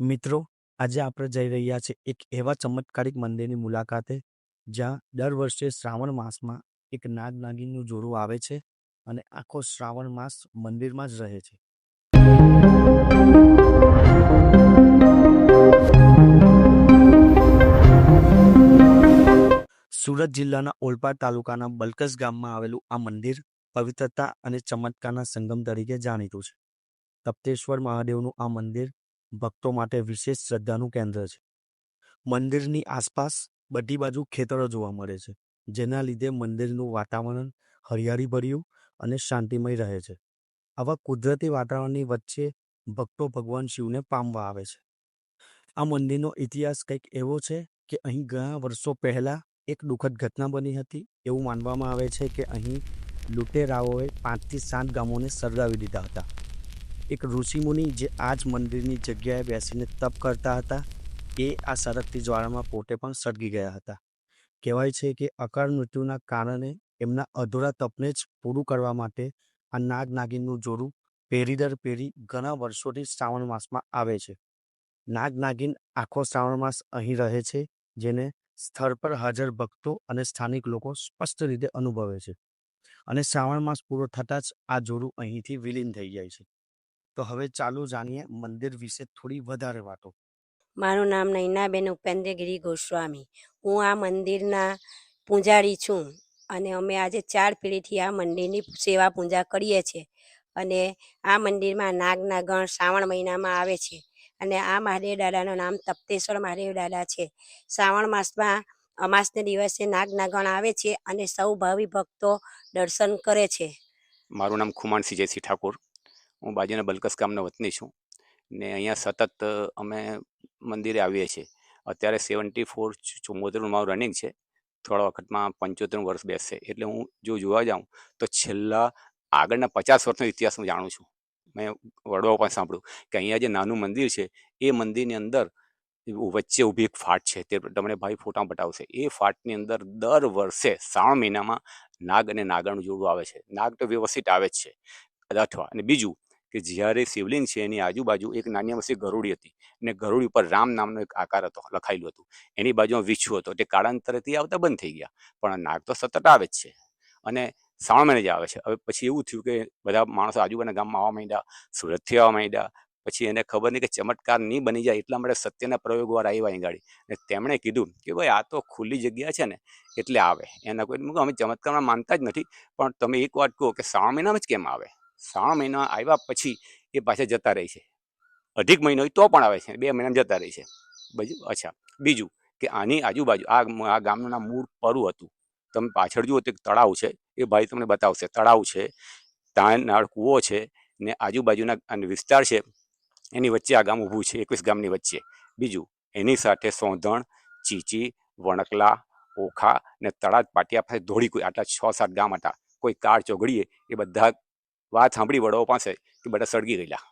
મિત્રો, આજે આપણે જઈ રહ્યા છે એક એવા ચમત્કારિક મંદિરની મુલાકાતે, જ્યાં દર વર્ષે શ્રાવણ માસમાં એક નાગ નાગિનનું જોડું આવે છે અને આખો શ્રાવણ માસ મંદિરમાં જ રહે છે. સુરત જિલ્લાના ઓલપાડ તાલુકાના બલકસ ગામમાં આવેલું આ મંદિર પવિત્રતા અને ચમત્કારના સંગમ તરીકે જાણીતું છે. તપ્તેશ્વર મહાદેવનું આ મંદિર ભક્તો માટે વિશેષ શ્રદ્ધાનું કેન્દ્ર છે. મંદિરની આસપાસ બધી બાજુ ખેતરો જોવા મળે છે, જેના લીધે મંદિરનું વાતાવરણ હરિયાળીભર્યું અને શાંતિમય રહે છે. આવા કુદરતી વાતાવરણની વચ્ચે ભક્તો ભગવાન શિવને પામવા આવે છે. આ મંદિરનો ઇતિહાસ કંઈક એવો છે કે અહીં ઘણા વર્ષો પહેલા એક દુઃખદ ઘટના બની હતી. એવું માનવામાં આવે છે કે અહીં લૂંટેરાઓએ પાંચથી સાત ગામોને સળગાવી દીધા હતા. એક ઋષિમુનિ જે આ જ મંદિરની જગ્યાએ બેસીને તપ કરતા હતા એ આ સરકતી જ્વાળામાં પોતે પણ સળગી ગયા હતા. કહેવાય છે કે અકાળ મૃત્યુના કારણે એમના અધૂરા તપને જ પૂરું કરવા માટે આ નાગ નાગિનનું જોડું પેઢી દર પેઢી ઘણા વર્ષોથી શ્રાવણ માસમાં આવે છે. નાગ નાગિન આખો શ્રાવણ માસ અહીં રહે છે, જેને સ્થળ પર હાજર ભક્તો અને સ્થાનિક લોકો સ્પષ્ટ રીતે અનુભવે છે. અને શ્રાવણ માસ પૂરો થતાં જ આ જોડું અહીંથી વિલીન થઈ જાય છે. તો હવે ચાલુ જાણીએ મંદિર વિશે થોડી વધારે વાતો. મારું નામ નૈનાબેન ઉપેન્દ્રગીરી ગોસ્વામી. હું આ મંદિરના પૂજારી છું અને અમે આજે ચાર પેઢીથી આ મંદિરની સેવા પૂજા કરીએ છીએ. અને આ મંદિરમાં નાગના ગણ શ્રાવણ મહિનામાં આવે છે અને આ મહાદેવ દાદાનું નામ તપ્તેશ્વર મહાદેવ દાદા છે. શ્રાવણ માસમાં અમાસને દિવસે નાગના ગણ આવે છે અને સૌ ભાવિ ભક્તો દર્શન કરે છે. મારું નામ ખુમાનસિંહ જયસિંહ ઠાકોર. હું બાજુના બલકસ ગામનો વતની છું ને અહીંયા સતત અમે મંદિરે આવીએ છીએ. અત્યારે સેવન્ટી ફોર ચુમ્મોતેરનું મારું રનિંગ છે. થોડા વખતમાં પંચોતેર વર્ષ બેસશે. એટલે હું જો જોવા જાઉં તો છેલ્લા આગળના પચાસ વર્ષનો ઇતિહાસ હું જાણું છું. મેં વડવાઓ પણ સાંભળ્યું કે અહીંયા જે નાનું મંદિર છે, એ મંદિરની અંદર વચ્ચે ઊભી એક ફાટ છે. તે તમને ભાઈ ફોટા બતાવશે. એ ફાટની અંદર દર વર્ષે શ્રાવણ મહિનામાં નાગ અને નાગરનું જોડું આવે છે. નાગ તો વ્યવસ્થિત આવે જ છે. અથવા અને બીજું કે જ્યારે શિવલિંગ છે, એની આજુબાજુ એક નાની અમસી ગરુડી હતી અને ગરુડી ઉપર રામ નામનો એક આકાર હતો, લખાયેલું હતું. એની બાજુમાં વિછુ હતો. તે કાળાંતરેથી આવતા બંધ થઈ ગયા. પણ નાગ તો સતત આવે જ છે અને શ્રાવણ મહિને જ આવે છે. હવે પછી એવું થયું કે બધા માણસો આજુબાજુના ગામમાં આવવા માંડ્યા, સુરતથી આવવા માંડ્યા. પછી એને ખબર નહીં કે ચમત્કાર નહીં બની જાય એટલા માટે સત્યના પ્રયોગવાર આવ્યા અહીં ગાડી. ને તેમણે કીધું કે ભાઈ, આ તો ખુલ્લી જગ્યા છે ને, એટલે આવે. એના કોઈ અમે ચમત્કારમાં માનતા જ નથી. પણ તમે એક વાત કહો કે શ્રાવણ મહિનામાં જ કેમ આવે? શ્રાવણ મહિના આવ્યા પછી એ પાછા જતા રહે છે. અઢીક મહિનો તો પણ આવે છે, બે મહિનામાં જતા રહે છે. બીજું, અચ્છા, બીજું કે આની આજુબાજુ, આ આ ગામનું મૂળ પરુ હતું. તમે પાછળ જુઓ તો એક તળાવ છે, એ ભાઈ તમને બતાવશે. તળાવ છે તાનાળ કૂવો છે ને આજુબાજુના અને વિસ્તાર છે, એની વચ્ચે આ ગામ ઊભું છે, એકવીસ ગામની વચ્ચે. બીજું, એની સાથે સોંધણ, ચીચી, વણકલા, ઓખા ને તળાજ પાટિયા પાસે ધોળી કોઈ આટલા છ સાત ગામ હતા. કોઈ કાર ચોગડીએ એ બધા વાત સાંભળી વડો પાસે કે બધા સળગી ગયેલા.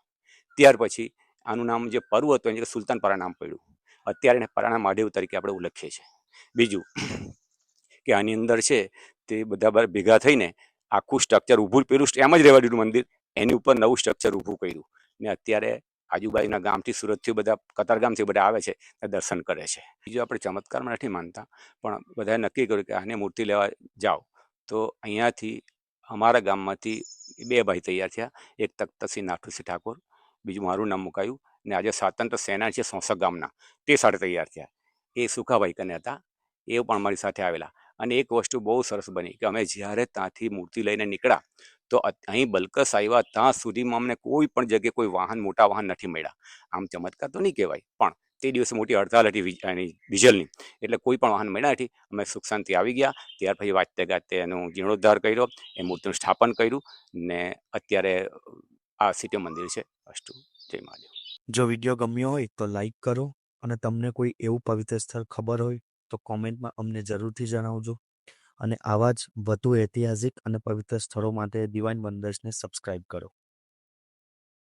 ત્યાર પછી આનું નામ જે પરુ હતું, એની સુલતાન સુલતાનપરા નામ પડ્યું. અત્યારે એને પરાણા મહાદેવ તરીકે આપણે ઉલ્લેખીએ છીએ. બીજું કે આની અંદર છે તે બધા ભેગા થઈને આખું સ્ટ્રક્ચર ઊભું પેલું એમ જ રહેવા દીધું મંદિર. એની ઉપર નવું સ્ટ્રક્ચર ઊભું કર્યું. ને અત્યારે આજુબાજુના ગામથી સુરતથી બધા કતારગામથી બધા આવે છે દર્શન કરે છે. બીજું આપણે ચમત્કારમાં નથી માનતા, પણ બધાએ નક્કી કર્યું કે આને મૂર્તિ લેવા જાઓ. તો અહીંયાથી અમારા ગામમાંથી બે ભાઈ તૈયાર થયા, એક તખ્તસિંહ નાથુસિંહ ઠાકોર, બીજું મારું નામ મુકાયું ને આજે સ્વાતંત્ર સેના છે સોંસક ગામના, તે સાથે તૈયાર થયા. એ સુખાભાઈ કને હતા, એ પણ અમારી સાથે આવેલા અને એક વસ્તુ બહુ સરસ બની કે અમે જ્યારે ત્યાંથી મૂર્તિ લઈને નીકળ્યા, તો અહીં બલકસ આવ્યા ત્યાં સુધીમાં અમને કોઈ પણ જગ્યાએ કોઈ વાહન, મોટા વાહન નથી મળ્યા. આમ ચમત્કાર તો નહીં કહેવાય, પણ તે દિવસે મોટી હડતાલ હતી એની ડીઝલની. એટલે કોઈ પણ વાહન મળ્યા નથી. અમે સુખ શાંતિ આવી ગયા. ત્યાર પછી વાંચતે ગાતે એનો જીર્ણોદ્ધાર કર્યો. એ મૂર્તિનું સ્થાપન કર્યું. ને અત્યારે આ સિટી મંદિર છે અષ્ટુ જય મહાદેવ. જો વીડિયો ગમ્યો હોય તો લાઈક કરો અને તમને કોઈ એવું પવિત્ર સ્થળ ખબર હોય તો કોમેન્ટમાં અમને જરૂરથી જણાવજો. અને આવા જ વધુ ઐતિહાસિક અને પવિત્ર સ્થળો માટે દિવાઇન બંદર્સને સબસ્ક્રાઇબ કરો.